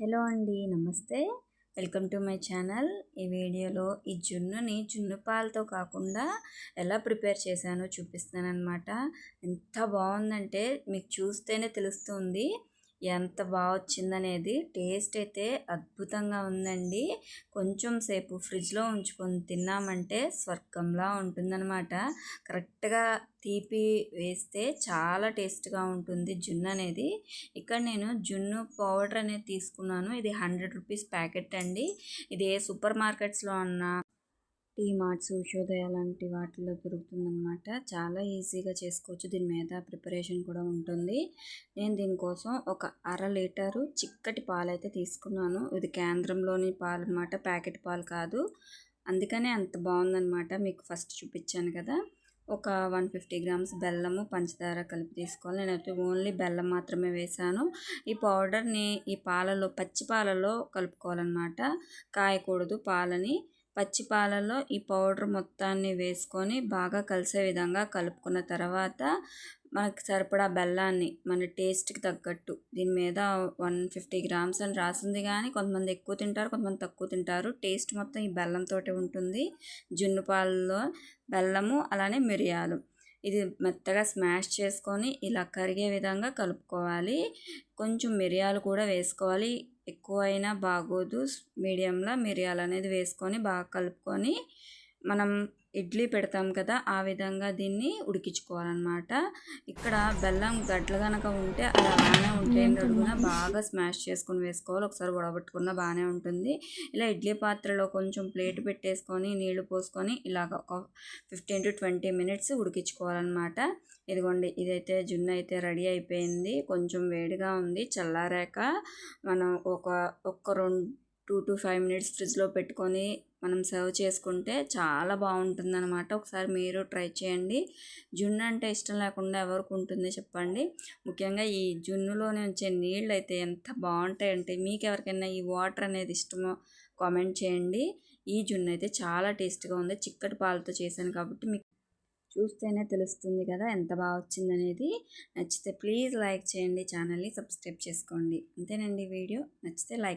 Hello అండి నమస్తే. Welcome to my channel. ఈ వీడియోలో ఈ జున్నుని జున్ను పాలతో కాకుండా ఎలా ప్రిపేర్ చేశానో చూపిస్తాను అనమాట ఎంత బాగుందంటే మీకు చూస్తేనే తెలుస్తుంది. ఎంత బాగా వచ్చిందనేది టేస్ట్ అయితే అద్భుతంగా ఉందండి. కొంచెం సేపు ఫ్రిడ్జ్లో ఉంచుకొని తిన్నామంటే స్వర్గంలా ఉంటుందన్నమాట. కరెక్ట్గా తీపి వేస్తే చాలా టేస్ట్గా ఉంటుంది జున్ను అనేది. ఇక్కడ నేను జున్ను పౌడర్ అనేది తీసుకున్నాను. ఇది హండ్రెడ్ రూపీస్ ప్యాకెట్ అండి. ఇది ఏ సూపర్ మార్కెట్స్లో ఉన్న టీ మార్ట్స్ ఉషోదయ లాంటి వాటిల్లో దొరుకుతుందనమాట చాలా ఈజీగా చేసుకోవచ్చు. దీని మీద ప్రిపరేషన్ కూడా ఉంటుంది. నేను దీనికోసం ఒక అర లీటరు చిక్కటి పాలు అయితే తీసుకున్నాను. ఇది కేంద్రంలోని పాలు అనమాట ప్యాకెట్ పాలు కాదు. అందుకనే అంత బాగుందనమాట మీకు ఫస్ట్ చూపించాను కదా. ఒక వన్ ఫిఫ్టీ గ్రామ్స్ బెల్లము పంచదార కలిపి తీసుకోవాలి. నేనైతే ఓన్లీ బెల్లం మాత్రమే వేసాను ఈ పౌడర్ని ఈ పాలలో పచ్చి పాలలో కలుపుకోవాలన్నమాట. కాయకూడదు పాలని. పచ్చి పాలలో ఈ పౌడర్ మొత్తాన్ని వేసుకొని బాగా కలిసే విధంగా కలుపుకున్న తర్వాత మనకి సరిపడా బెల్లాన్ని మన టేస్ట్కి తగ్గట్టు దీని మీద వన్ ఫిఫ్టీ గ్రామ్స్ అని రాసింది కానీ కొంతమంది ఎక్కువ తింటారు కొంతమంది తక్కువ తింటారు. టేస్ట్ మొత్తం ఈ బెల్లంతో ఉంటుంది. జున్ను పాలలో బెల్లము అలానే మిరియాలు. ఇది మెత్తగా స్మాష్ చేసుకొని ఇలా కరిగే విధంగా కలుపుకోవాలి. కొంచెం మిరియాలు కూడా వేసుకోవాలి. ఎక్కువ అయినా బాగోదు. మీడియంలో మిరియాలు అనేది వేసుకొని బాగా కలుపుకొని మనం ఇడ్లీ పెడతాం కదా ఆ విధంగా దీన్ని ఉడికించుకోవాలన్నమాట. ఇక్కడ బెల్లం గడ్డలు కనుక ఉంటే అది అలానే ఉంటే అడుగున బాగా స్మాష్ చేసుకొని వేసుకోవాలి. ఒకసారి ఉడబెట్టుకున్న బాగానే ఉంటుంది. ఇలా ఇడ్లీ పాత్రలో కొంచెం ప్లేట్ పెట్టేసుకొని నీళ్ళు పోసుకొని ఇలాగ ఒక ఫిఫ్టీన్ టు ట్వంటీ మినిట్స్ ఉడికించుకోవాలన్నమాట. ఇదిగోండి ఇదైతే జున్ను అయితే రెడీ అయిపోయింది. కొంచెం వేడిగా ఉంది. చల్లారాక మనం ఒక ఒక్క రెండు టూ టు ఫైవ్ మినిట్స్ ఫ్రిడ్జ్లో పెట్టుకొని మనం సర్వ్ చేసుకుంటే చాలా బాగుంటుంది అనమాట ఒకసారి మీరు ట్రై చేయండి. జున్ను అంటే ఇష్టం లేకుండా ఎవరికి ఉంటుంది చెప్పండి. ముఖ్యంగా ఈ జున్నులోనే వచ్చే నీళ్ళు అయితే ఎంత బాగుంటాయంటే మీకు ఎవరికైనా ఈ వాటర్ అనేది ఇష్టమో కామెంట్ చేయండి. ఈ జున్ను అయితే చాలా టేస్ట్గా ఉంది. చిక్కటి పాలతో చేశాను కాబట్టి మీకు చూస్తేనే తెలుస్తుంది కదా ఎంత బాగా వచ్చిందనేది నచ్చితే ప్లీజ్ లైక్ చేయండి ఛానల్ని సబ్స్క్రైబ్ చేసుకోండి. అంతేనండి వీడియో. నచ్చితే లైక్